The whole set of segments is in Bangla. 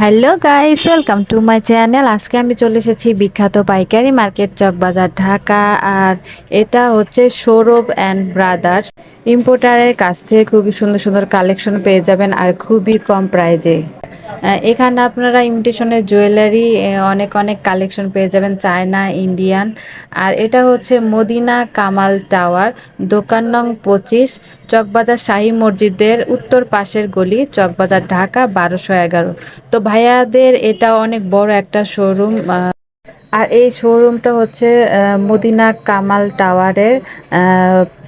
Hello guys welcome to my channel আজকে আমি চলে এসেছি বিখ্যাত পাইকারি মার্কেট চকবাজার, ঢাকা। আর এটা হচ্ছে সৌরভ অ্যান্ড ব্রাদার্স। ইম্পোর্টারের কাছ থেকে খুবই সুন্দর সুন্দর কালেকশন পেয়ে যাবেন আর খুবই কম প্রাইজে এখানে আপনারা ইমিটেশনের জুয়েলারি অনেক অনেক কালেকশন পেয়ে যাবেন, চায়না ইন্ডিয়ান আর এটা হচ্ছে মদিনা কামাল টাওয়ার, দোকান নং পঁচিশ, চকবাজার শাহী মসজিদের উত্তর পাশের গলি, চকবাজার ঢাকা, বারোশো এগারো। তো ভাইয়াদের এটা অনেক বড় একটা শোরুম আর এই শোরুমটা হচ্ছে মদিনা কামাল টাওয়ারের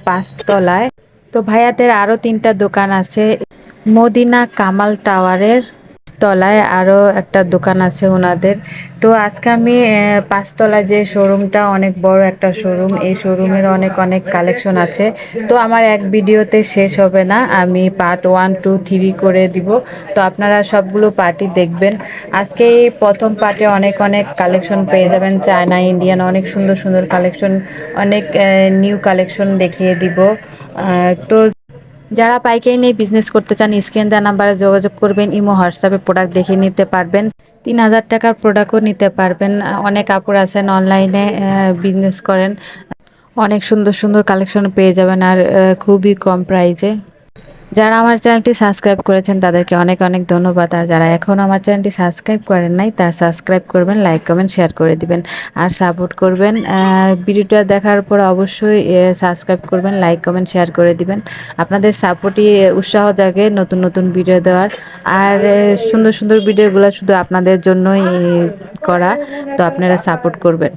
পাঁচতলায়। তো ভাইয়াদের আরও তিনটা দোকান আছে, মদিনা কামাল টাওয়ারের তলায় আরও একটা দোকান আছে ওনাদের। তো আজকে আমি আহ, পাঁচতলায় যে শোরুমটা অনেক বড় একটা শোরুম এই শোরুমের অনেক অনেক কালেকশন আছে। তো আমার এক ভিডিওতে শেষ হবে না আমি পার্ট ওয়ান টু থ্রি করে দিব। তো আপনারা সবগুলো পার্টি দেখবেন। আজকে এই প্রথম পার্টে অনেক অনেক কালেকশন পেয়ে যাবেন চায়না ইন্ডিয়ান অনেক সুন্দর সুন্দর কালেকশন অনেক নিউ কালেকশন দেখিয়ে দিব। তো যারা পাইকারি নিয়ে বিজনেস করতে চান, স্ক্রিন দেওয়া নাম্বারে যোগাযোগ করবেন, ইমো, হোয়াটসঅ্যাপে প্রোডাক্ট দেখে নিতে পারবেন। তিন হাজার টাকার প্রোডাক্টও নিতে পারবেন। অনেক কাপড় আছেন অনলাইনে বিজনেস করেন। অনেক সুন্দর সুন্দর কালেকশন পেয়ে যাবেন আর খুবই কম প্রাইজে যারা আমার চ্যানেলটি সাবস্ক্রাইব করেছেন, তাদেরকে অনেক অনেক ধন্যবাদ। আর যারা এখনও আমার চ্যানেলটি সাবস্ক্রাইব করেন নাই, তারা সাবস্ক্রাইব করবেন, লাইক, কমেন্ট, শেয়ার করে দিবেন আর সাপোর্ট করবেন। ভিডিওটা দেখার পর অবশ্যই সাবস্ক্রাইব করবেন, লাইক, কমেন্ট, শেয়ার করে দিবেন। আপনাদের সাপোর্টই উৎসাহ জাগে নতুন নতুন ভিডিও দেওয়ার। আর সুন্দর সুন্দর ভিডিওগুলো শুধু আপনাদের জন্যই করা, তো আপনারা সাপোর্ট করবেন।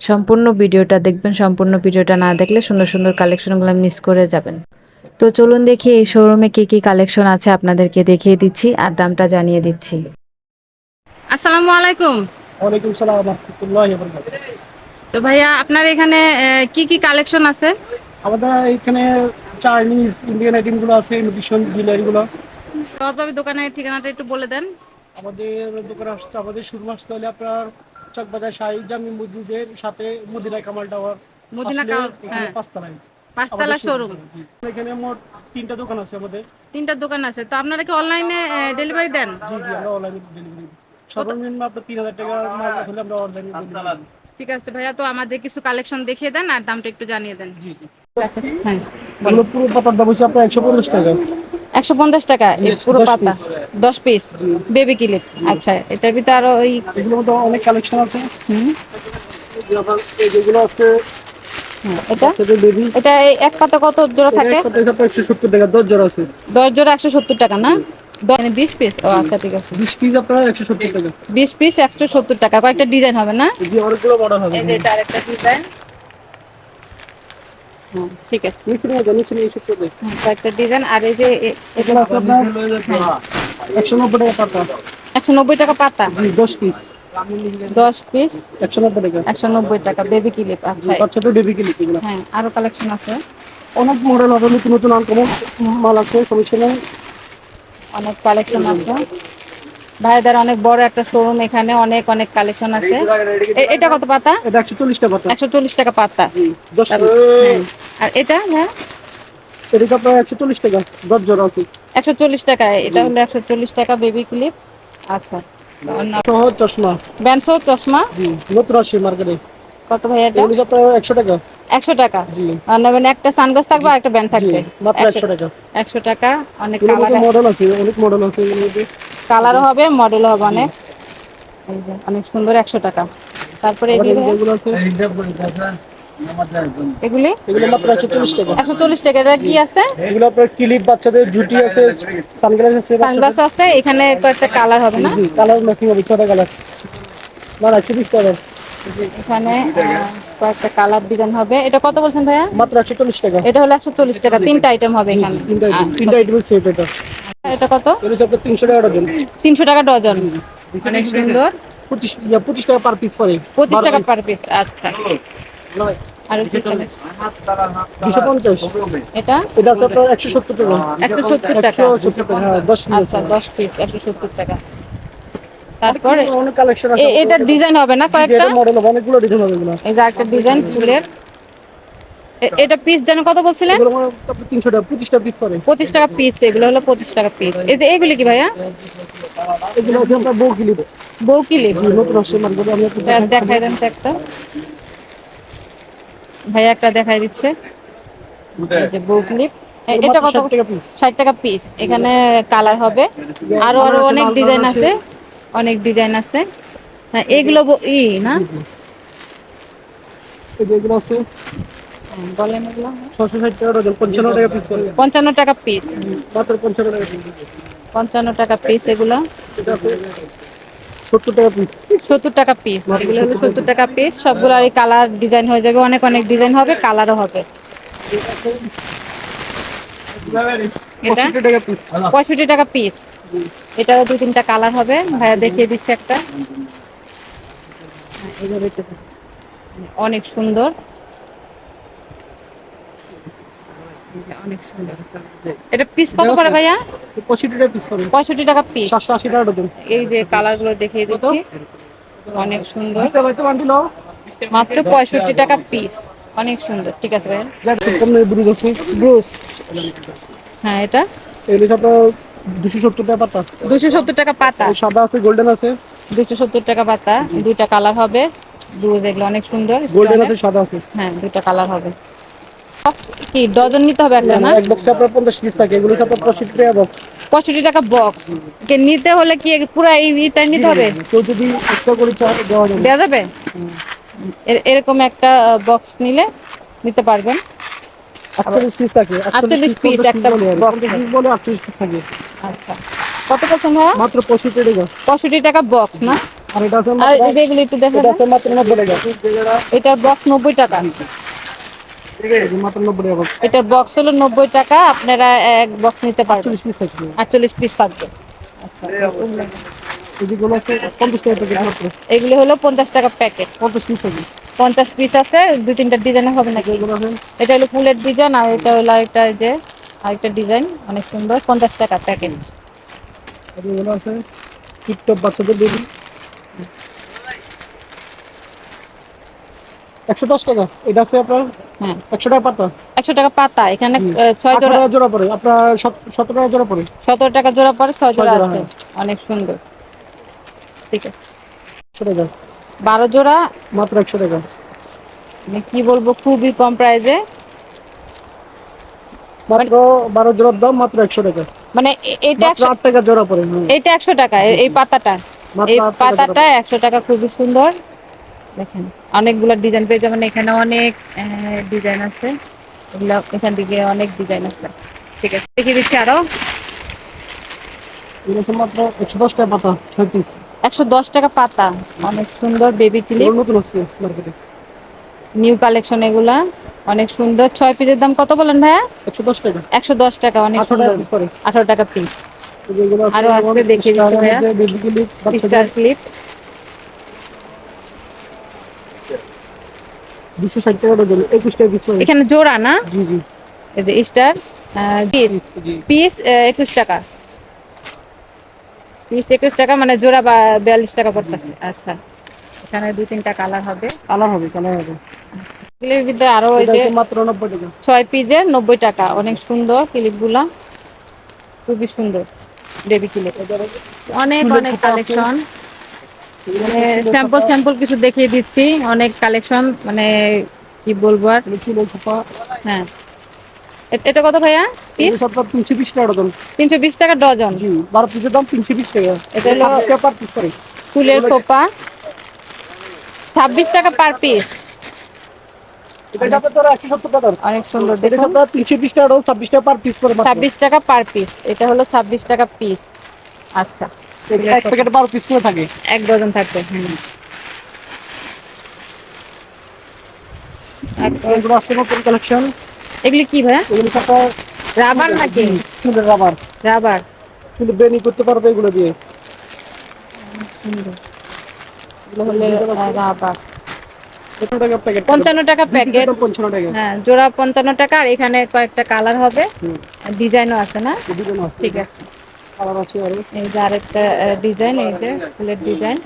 সম্পূর্ণ ভিডিওটা দেখবেন, সম্পূর্ণ ভিডিওটা না দেখলে সুন্দর সুন্দর কালেকশনগুলো মিস করে যাবেন। তো চলুন দেখি এই শোরুমে কি কি কালেকশন আছে আপনাদেরকে দেখিয়ে দিচ্ছি আর দামটা জানিয়ে দিচ্ছি। আসসালামু আলাইকুম। ওয়ালাইকুম সালাম রহমতুল্লাহ বরকাতুহ তো ভাইয়া আপনার এখানে কি কি কালেকশন আছে? আমাদের এখানে চাইনিজ ইন্ডিয়ান আইটেমগুলো আছে ইমিটেশন জুয়েলারি গুলো। সহজভাবে দোকানের ঠিকানাটা একটু বলে দেন। আমাদের দোকানে আসছে আমাদের শুরু আসতে হলে আপনার চকবাজার শাহী জামি মসজিদের সাথে মদিনা কামাল টাওয়ার। মদিনা কামাল- হ্যাঁ। পাঁচতলায়। পাঁচতলা শোরুম এখানে মোট তিনটা দোকান আছে আমাদের। তিনটা দোকান আছে। তো আপনারা কি অনলাইনে ডেলিভারি দেন? জি জি আমরা অনলাইনে ডেলিভারি সর্বনিম্ন আপনার তিন হাজার টাকা মাল হলে আমরা অনলাইনে ডেলিভারি ঠিক আছে ভাইয়া তো আমাদের কিছু কালেকশন দেখিয়ে দেন আর দামটা একটু জানিয়ে দেন। জি জি। হ্যাঁ। পুরো পাতার দাম হচ্ছে আপনার একশো পঞ্চাশ টাকা। একশো পঞ্চাস টাকা? পুরো পাতা? দশ পিস বেবি ক্লিপ আচ্ছা এটার ভিতরে আরও ওই অনেক কালেকশন আছে। হুম। যেগুলো আছে এটা? এটা এক পাতা কত জোড়া থাকে? একশো সত্তর টাকা দশ জোড়া আছে। দশ জোড়া একশো সত্তর টাকা না? মানে বিশ পিস ও আচ্ছা ঠিক আছে। বিশ পিস আপনার একশো সত্তর টাকা। বিশ পিস একশো সত্তর টাকা। কয়েকটা ডিজাইন হবে না? জি অনেকগুলো মডেল হবে। এই যে এটা আরেকটা ডিজাইন। হ্যাঁ ঠিক আছে। কয়েকটা ডিজাইন। আর এই যে একশো নব্বই টাকা পাতা। একশো নব্বই টাকা পাতা? দশ পিস দশ পিস একশো নব্বই টাকা। একশো নব্বই টাকা বেবি ক্লিপ আচ্ছা। বাচ্চাদের বেবি কিলিপ হ্যাঁ আরও কালেকশন আছে। অনেক মডেল নতুন নতুন আনকমন মাল আছে সমস্যা নেই অনেক কালেকশন আছে। ভাইদের অনেক বড় একটা শোরুম এখানে অনেক অনেক কালেকশন আছে। এটা কত পাতা? এটা একশো চল্লিশ টাকা পাতা। একশো চল্লিশ টাকা পাতা। হ্যাঁ। আর এটা হ্যাঁ এটা আপনার একশো চল্লিশ টাকা দশ জোড়া আছে। একশো চল্লিশ টাকা এটা হলো একশো চল্লিশ টাকা বেবি ক্লিপ আচ্ছা। সহ চশমা। ব্যান্সো চশমা? জি নতুন আসছে মার্কেটে। কত ভাই এটা? এগুলো আপনার একশো টাকা। একশো টাকা? জি। আর নেবেন একটা সানগ্লাস থাকবে আর একটা ব্যান্ড থাকবে। মাত্র একশো একশো টাকা। একশো টাকা অনেক কালার মডেল আছে। অনেক মডেল আছে কালারও হবে মডেলও হবে অনেক। অনেক সুন্দর একশো টাকা। তারপরে আছে। এগুলি? এগুলো মাত্র একশো চল্লিশ টাকা। একশো চল্লিশ টাকা। এটা কি আছে? এগুলো আপনার ক্লিপ বাচ্চাদের জুটি আছে সানগ্লাস আছে সানগ্লাস আছে। এখানে কয়েকটা কালার হবে না? কালার ম্যাচিং হবে ছটা কালার। না না চল্লিশ টাকা। এখানে কয়েকটা কালার ডিজাইন হবে। এটা কত বলছেন ভাইয়া? মাত্র একশো চল্লিশ টাকা। এটা হলো একশো চল্লিশ টাকা। তিনটা আইটেম হবে এখানে। তিনটা item, আচ্ছা। তিনটা আইটেমের সেট এটা। এটা কত? হচ্ছে আপনার তিনশো টাকা ডজন। তিনশো টাকা ডজন। অনেক সুন্দর। পঁচিশ ইয়া পঁচিশ টাকা পার পিস পরে। পঁচিশ টাকা পার পিস আচ্ছা। আর দুশো পঞ্চাশ। এটা? এটা আছে আপনার একশো সত্তর টাকা। একশো সত্তর টাকা। টাকা হ্যাঁ দশ আচ্ছা দশ পিস একশো সত্তর টাকা। তারপর অনেক কালেকশন আছে এটা ডিজাইন হবে না কয়েকটা? মডেল হবে অনেকগুলো ডিজাইন হবে এই যে একটা ডিজাইন ফুলের। এটা পিস যেন কত বলছিলেন? মনে তিনশো টাকা পঁচিশটা পিস করে। পঁচিশ টাকা পিস এগুলো হলো পঁচিশ টাকা পিস এই যে এগুলি কি ভাইয়া? এগুলো হচ্ছে আপনার বউ কিলিপ বউ কিলি নতুন আসছে মার্কেটে আমি একটু দেখ- দেখাই দেন তো একটা। ভাইয়া একটা দেখাই দিচ্ছে। যে এটা কত? 60 টাকা পিস ষাট টাকা পিস এখানে কালার হবে। আরও আরও অনেক ডিজাইন আছে। অনেক ডিজাইন আছে। হ্যাঁ এগুলো ই না? হ্যাঁ, বলেন এগুলো। পঞ্চান্ন টাকা পিস পঞ্চান্ন টাকা পিস এগুলো। এটা আছে সত্তর টাকা পিস সত্তর টাকা পিস এগুলো হলো সত্তর টাকা পিস সবগুলো আর কালার ডিজাইন হয়ে যাবে। অনেক অনেক ডিজাইন হবে কালারও হবে। এটা? পঁয়ষট্টি টাকা পিস পঁয়ষট্টি টাকা পিস এটাও দু তিনটা কালার হবে। ভাইয়া দেখিয়ে দিচ্ছে একটা। অনেক সুন্দর এই যে অনেক সুন্দর এটা পিস কত করে ভাইয়া? পঁয়ষট্টি টাকা পিস করে টাকা পিস টাকা ডজন এই যে কালারগুলো দেখিয়ে দিচ্ছি। অনেক সুন্দর। মাত্র পঁয়ষট্টি টাকা পিস অনেক সুন্দর ঠিক আছে ভাইয়া? ব্রুজ হ্যাঁ এটা? এগুলো টাকা পাতা। দুশো সত্তর টাকা পাতা। সাদা আছে গোল্ডেন আছে। দুশো সত্তর টাকা পাতা। দুইটা কালার হবে। ব্রুজ এগুলো অনেক সুন্দর। গোল্ডেন আছে সাদা আছে। হ্যাঁ দুইটা কালার হবে। কি ডজন নিতে হবে একটা না এক বক্সে আপনার পঞ্চাশ পিস থাকে এগুলো আপনার পঁয়ষট্টি টাকা বক্স পঁয়ষট্টি টাকা বক্স নিতে হলে কি পুরো এই ইটা নিতে হবে? কেউ যদি এক্সট্রা করে চায় দেওয়া যাবে। দেওয়া যাবে? এরকম একটা বক্স নিলে নিতে পারবেন। আটচল্লিশ পিস থাকে 48 piece একটা পিস বলে আটচল্লিশ পিস থাকে। আচ্ছা। কত পার্সেন্ট ভাইয়া মাত্র পঁয়ষট্টি টাকা। পঁয়ষট্টি টাকা বক্স না? আর এটা আছে মাত্র- এই একটু দেখে এটা আছে মাত্র নব্বই টাকা। এটার বক্স নব্বই টাকা এই যে মাত্র নব্বই টাকা box। এটার বক্স হলো নব্বই টাকা আপনারা এক বক্স নিতে পারবেন। আটচল্লিশ পিস থাকবে। আচ্ছা আছে এগুলি হলো পঞ্চাশ টাকা প্যাকেট পঞ্চাশ পিস থাকে পঞ্চাশ পিস আছে দুই তিনটা ডিজাইনের হবে নাকি? এগুলো এটা হলো ফুলের ডিজাইন আর এটা হলো একটা যে আরেকটা ডিজাইন অনেক সুন্দর পঞ্চাশ টাকা প্যাকেট এগুলো আছে। টিপটপ বাচ্চাদের বেবি একশো দশ টাকা। এটা আছে আপনার হ্যাঁ একশো টাকা পাতা। একশো টাকা পাতা এখানে ছয় জোড়া জোড়া পড়ে। আপনার সতেরো টাকা জোড়া পড়ে। সতেরো টাকা জোড়া পরে ছয় জোড়া আছে। অনেক সুন্দর। ঠিক আছে। একশো টাকা। বারো জোড়া। মাত্র একশো টাকা। মানে কি বলব খুবই কম প্রাইসে মাত্র বারো জোড়ার দাম মাত্র একশো টাকা। মানে এটা আট টাকা জোড়া পড়ে হুম। এইটা একশো টাকা এই পাতাটা। এই পাতাটা একশো টাকা খুবই সুন্দর। দেখেন। অনেকগুলো ডিজাইন পেয়ে যাবেন। এখানে অনেক ডিজাইন আছে। এগুলো এখান থেকে অনেক ডিজাইন আছে। ঠিক আছে দেখিয়ে দিচ্ছি আরও। মাত্র একশো দশ টাকা পাতা ছয় পিস একশো দশ টাকা পাতা। অনেক সুন্দর বেবি ক্লিপ এগুলো নতুন হচ্ছে মার্কেটে নিউ কালেকশন এগুলা। অনেক সুন্দর। ছয় পিসের দাম কত বলেন ভাইয়া? একশো দশ টাকা। একশো দশ টাকা অনেক সুন্দর। আঠারো টাকা পিস আরও আছে, দেখিয়ে দিচ্ছি ভাইয়া। স্টার ক্লিপ দুশো ষাট টাকা ডজন একুশ টাকা পিস এখানে জোড়া না? জি জি। এই যে স্টার পিস পিস একুশ টাকা। পিস একুশ টাকা মানে জোড়া বা বিয়াল্লিশ টাকা পড়তেছে। আচ্ছা। এখানে দুই তিনটা কালার হবে। কালার হবে কালার হবে। ক্লিপের ভিতরে আরও ওই যে মাত্র নব্বই টাকা। ছয় পিসের নব্বই টাকা। অনেক সুন্দর ক্লিপগুলা খুবই সুন্দর। বেবি ক্লিপ অনেক অনেক কালেকশন মানে স্যাম্পল স্যাম্পল কিছু দেখিয়ে দিচ্ছি। অনেক কালেকশন মানে কি বলব আর? হ্যাঁ। এটা কত ভাইয়া? তিনশো বিশ টাকা ডজন। তিনশো বিশ টাকা ডজন। বারো পিসের দাম তিনশো বিশ টাকা। এটা হলো- পেপার পিস করে ফুলের খোপা। ছাব্বিশ টাকা পার পিস অনেক সুন্দর দেখুন। তিনশো বিশ টাকা ছাব্বিশ টাকা পার পিস করে ছাব্বিশ টাকা পার পিস এটা হলো ছাব্বিশ টাকা পিস আচ্ছা। এক প্যাকেটে বারো পিস করে থাকে। এক ডজন থাকবে এগুলো কালেকশন কি এগুলো রাবার নাকি? রাবার। রাবার। বেনি করতে পারবে এগুলো দিয়ে। সুন্দর রাবার। পঞ্চান্ন টাকা প্যাকেট হ্যাঁ জোড়া পঞ্চান্ন টাকা আর এখানে কয়েকটা কালার হবে। ডিজাইনও আছে না? ঠিক আছে। এই যে আরেকটা ডিজাইন এই যে ফুলের ডিজাইন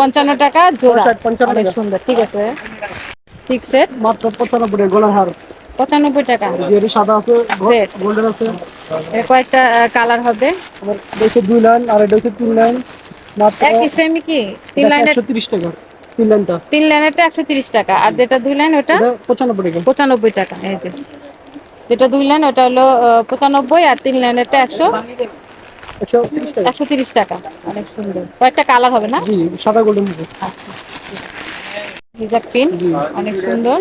পঞ্চান্ন টাকা জোড়া। পঞ্চান্ন অনেক সুন্দর ঠিক আছে। ঠিক সেট মাত্র পঁচানব্বই টাকা গলার হার। পঁচানব্বই টাকা। যেটি সাদা আছে গোল্ডেন আছে। এর কয়েকটা কালার হবে। দুই লাইন আর এটা হচ্ছে তিন লাইন। একই সেমি কি? তিন একশো তিরিশ টাকা তিন লাইনটা। তিন লাইনেরটা একশো তিরিশ টাকা। আর যেটা দুই লাইন ওটা পঁচানব্বই টাকা। পঁচানব্বই টাকা এই যে। যেটা দুই লাইন ওটা হলো পঁচানব্বই আর তিন লাইনেরটা একশো একশো তিরিশ টাকা। অনেক সুন্দর। কয়েকটা কালার হবে না? জি সাদা গোল্ডেন আচ্ছা। হিজাব পিন অনেক সুন্দর।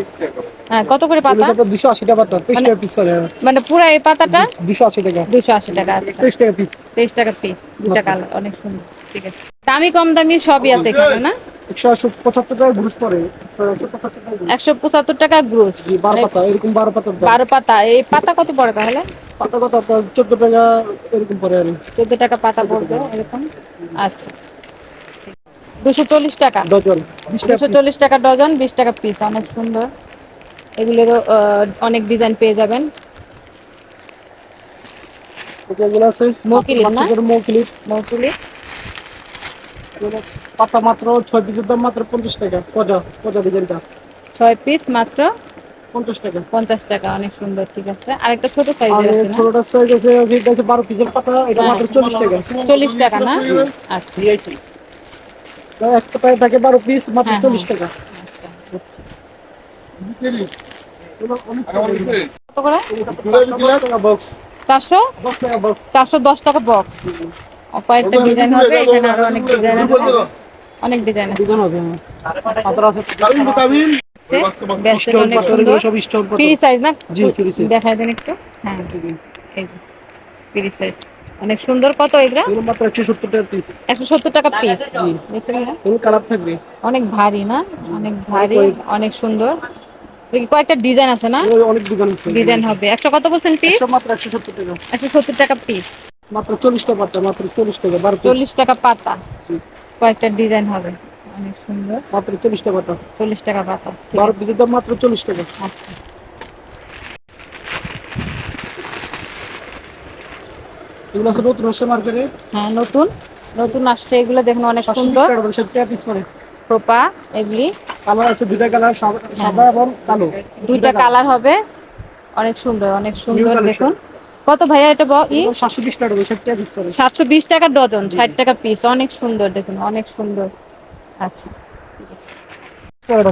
হ্যাঁ কত করে পাতা? দুশো আশি টাকা পাতা তেইশ টাকা পিস করে। মানে পুরো এই পাতাটা? দুশো আশি টাকা। দুশো আশি টাকা আচ্ছা। তেইশ টাকা পিস তেইশ টাকা পিস দুটা কালার অনেক সুন্দর। ঠিক আছে। দামি কম দামি সবই আছে এখানে না? একশো পঁচাত্তর টাকা ঘুষ পড়ে একশো পঁচাত্তর টাকা গ্রোস বারো পাতা এরকম বারো পাতা বারো পাতা। এই পাতা কত পড়ে তাহলে? পাতা কত আপনার চোদ্দ টাকা এরকম পরে আর চোদ্দ টাকা পাতা পড়বে এরকম? আচ্ছা। দুশো চল্লিশ টাকা। ডজন। দুশো চল্লিশ টাকা ডজন বিশ টাকা পিস অনেক সুন্দর। এগুলোরও অনেক ডিজাইন পেয়ে যাবেন। এগুলো আছে মৌকিলিপ না? বাচ্চাদের মৌকিলিপ পাতা মাত্র ছয় পিসের দাম মাত্র পঞ্চাশ টাকা ডিজাইনটা ছয় পিস মাত্র পঞ্চাশ টাকা। পঞ্চাশ টাকা অনেক সুন্দর ঠিক আছে। আরেকটা ছোট আর সাইজের আছে না? ছোটটার সাইজ আছে আছে পিসের পাতা এটা হ্যাঁ। মাত্র চল্লিশ টাকা। চল্লিশ টাকা না? আচ্ছা। তো একটা থাকে পিস মাত্র হ্যাঁ, চল্লিশ হ্যাঁ। টাকা আচ্ছা বুঝছি। টাকা। কত করে বক্স টাকা কয়েকটা ডিজাইন হবে এখানে আরও অনেক ডিজাইন আছে। অনেক ডিজাইন আছে। ডিজাইন হবে আছে ব্যাসের অনেক সুন্দর। ফ্রি সাইজ না? জি ফ্রি সাইজ দেখাই দেন একটু। হ্যাঁ এই যে ফ্রি সাইজ অনেক সুন্দর। কত এগুলা? মাত্র একশো সত্তর টাকা পিস একশো সত্তর টাকা পিস জি। দেখতে কালার থাকবে? অনেক ভারী না? অনেক ভারী অনেক সুন্দর। দেখি কয়েকটা ডিজাইন আছে না? অনেক ডিজাইন ডিজাইন হবে। একশো কত বলছেন পিস একশো মাত্র একশো সত্তর টাকা। একশো সত্তর টাকা পিস মাত্র চল্লিশ টাকা পাতা মাত্র চল্লিশ টাকা বারো পিস চল্লিশ টাকা পাতা। কয়েকটা ডিজাইন হবে। অনেক সুন্দর। মাত্র চল্লিশ টাকা পাতা চল্লিশ টাকা পাতা আছে। দাম মাত্র চল্লিশ টাকা। আচ্ছা। এগুলো আছে নতুন আসছে মার্কেটে হ্যাঁ নতুন। নতুন আসছে এগুলো দেখুন অনেক সুন্দর। খোপা এগুলি। কালার আছে দুইটা কালার সাদা এবং কালো। দুইটা কালার হবে। অনেক সুন্দর অনেক সুন্দর দেখুন। কত ভাইয়া এটা ই? সাতশো বিশ টাকা দাম পিস সাতশো বিশ টাকা ডজন ষাট টাকা পিস অনেক সুন্দর দেখুন অনেক সুন্দর। আচ্ছা পরে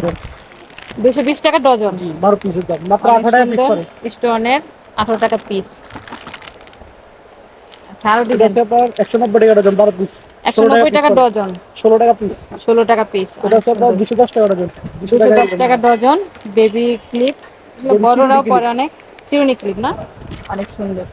দুশো বিশ টাকা ডজন। বারো পিসের দাম মাত্র আঠারো টাকা পিস করে। স্টোনের আঠারো টাকা পিস আচ্ছা আরও ডিজাইন। একশো নব্বই টাকা ডজন বারো পিস একশো নব্বই টাকা ডজন। ষোলো টাকা পিস ষোলো টাকা পিস দুশো দশ টাকা ডজন। দুশো দশ টাকা ডজন। বেবি ক্লিপ বড়রাও পরে অনেক চিরুনি ক্লিপ না? অনেক সুন্দর।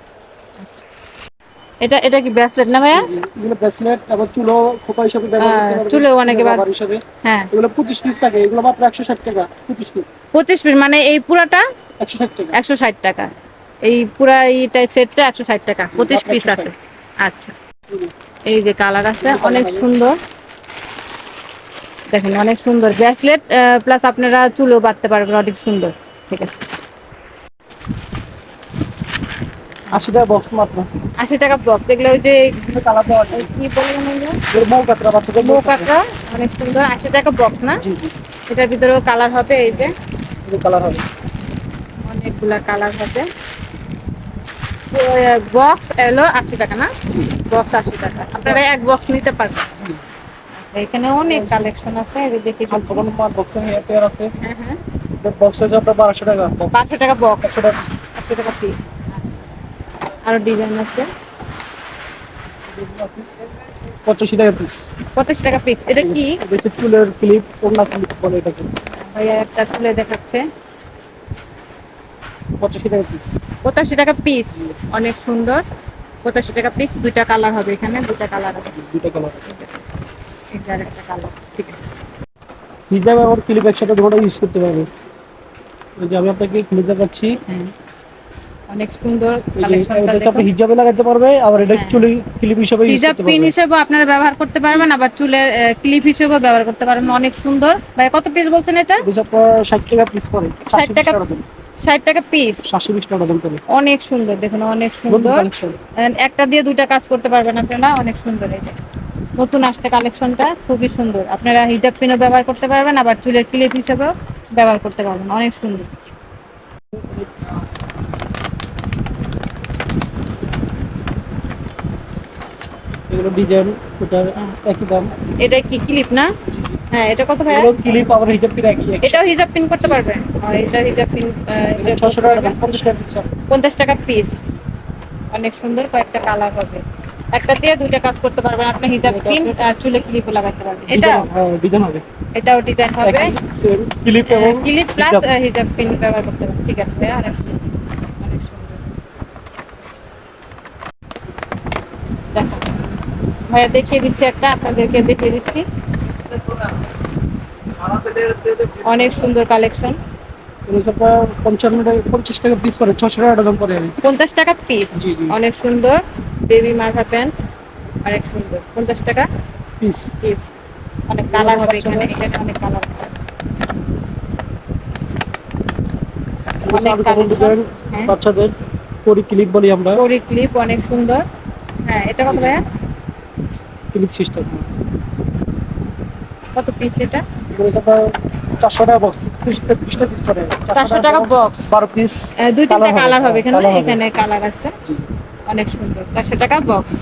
এটা এটা কি ব্রেসলেট না ভাইয়া? এগুলো ব্রেসলেট আবার চুলো খোপা হিসাবে ব্যবহার করতে পারবেন। চুলেও অনেকে বাদ- হিসাবে। হ্যাঁ। এগুলো পঁচিশ পিস থাকে এগুলো মাত্র একশো ষাট টাকা পঁচিশ পিস পঁচিশ পিস মানে এই পুরাটা? একশো ষাট টাকা। একশো ষাট টাকা। এই পুরা এইটা সেটটা একশো ষাট টাকা পঁচিশ মাত্র পিস আছে। আচ্ছা। এই যে কালার আছে অনেক সুন্দর। দেখেন অনেক সুন্দর। ব্রেসলেট প্লাস আপনারা চুলও বাঁধতে পারবেন অনেক সুন্দর। ঠিক আছে। আশি টাকা বক্স মাত্র। আশি টাকা বক্স এগুলো ওই যে আছে। ওই কি বললেন ওগুলো? এর মৌ কাতরা বাচ্চাদের মৌ কাঁকড়া অনেক সুন্দর। আশি টাকা বক্স না? জি জি। এটার ভিতরেও কালার হবে এই যে। কালার হবে। অনেকগুলা কালার হবে। বক্স এলো আশি টাকা না? বক্স আশি টাকা। আপনারা এক বক্স নিতে পারবেন। আচ্ছা এখানে অনেক কালেকশন আছে দেখে হেয়ার আছে। হ্যাঁ হ্যাঁ। বক্স আছে আপনার বারোশো টাকা। পাঁচশো টাকা বক্স একশো টাকা। একশো টাকা পিস আরও ডিজাইন আছে। পঁচাশি টাকা পিস পঁচিশ টাকা পিস এটা কি? দেখি চুলের ক্লিপ ওড়না ক্লিপ বলে এটাকে। ভাইয়া একটা তুলে দেখাচ্ছে। পঁচাশি টাকা পিস পঁচাশি টাকা পিস অনেক সুন্দর। পঁচাশি টাকা পিস দুইটা কালার হবে এখানে দুইটা কালার আছে। দুইটা কালার যে আরেকটা কালার ঠিক আছে। হিজাব আর ক্লিপ একসাথে দুটো ইউজ করতে পারবে। যে আমি আপনাকে খুলে দেখাচ্ছি। হ্যাঁ। অনেক সুন্দর কালেকশনটা এটা হিজাবে লাগাতে পারবে আবার এটা। চুলি ক্লিপ হিসাবে হিজাব পিন হিসেবে আপনারা ব্যবহার করতে পারবেন আবার চুলের ক্লিপ হিসেবেও ব্যবহার করতে পারবেন অনেক সুন্দর। ভাই কত পিস বলছেন এটা? এটা আপনার ষাট টাকা পিস করে 60 টাকা ষাট টাকা পিস সাতশো বিশ টাকা দাম করে। অনেক সুন্দর দেখুন অনেক সুন্দর। একটা দিয়ে দুইটা কাজ করতে পারবেন আপনারা অনেক সুন্দর এই নতুন আসছে কালেকশনটা খুবই সুন্দর। আপনারা হিজাব পিনও ব্যবহার করতে পারবেন আবার চুলের ক্লিপ হিসেবেও ব্যবহার করতে পারবেন অনেক সুন্দর। এগুলো ডিজাইন ওটা একই দাম। এটা কি ক্লিপ না? হ্যাঁ এটা কত ভাইয়া? এগুলো ক্লিপ আবার হিজাব পিন একই এটাও হিজাব পিন করতে পারবে? এটা হিজাব পিন ছশো টাকা দাম, পঞ্চাশ টাকা পিস পঞ্চাশ টাকা পিস অনেক সুন্দর কয়েকটা কালার হবে। একটা দিয়ে দুইটা কাজ করতে পারবেন। আপনি হিজাব এটা পিন আর চুলে ক্লিপও লাগাতে পারবেন। এটা হ্যাঁ ডিজাইন হবে। এটাও ডিজাইন হবে। ক্লিপ এবং ক্লিপ প্লাস হিজাব। পিন ব্যবহার করতে পারবেন। ঠিক আছে ভাইয়া অনেক সুন্দর অনেক সুন্দর দেখো ভাইয়া দেখিয়ে দিচ্ছি একটা আপনাদেরকে দেখিয়ে দিচ্ছি। অনেক সুন্দর কালেকশন। পঞ্চান্ন টাকা পঞ্চাশ টাকা পিস পরে ছশো টাকা দাম পরে পঞ্চাশ টাকা পিস। অনেক সুন্দর। বেবি মাথা প্যান্ট অনেক সুন্দর। পঞ্চাশ টাকা পিস পিস অনেক কালার হবে এখানে। এখানে অনেক কালার আছে। হ্যাঁ। বাচ্চাদের পরি ক্লিপ বলি আমরা। পরি ক্লিপ অনেক সুন্দর। হ্যাঁ এটা কত ভাইয়া? ক্লিপ সিস্টেম কত পিস এটা? চারশো টাকা বক্স ত্রিশ তেত্রিশটা পিস চারশো টাকা বক্স বারো পিস দুই তিনটা কালার হবে এখানে এখানে কালার আছে। অনেক সুন্দর চারশো টাকা বক্স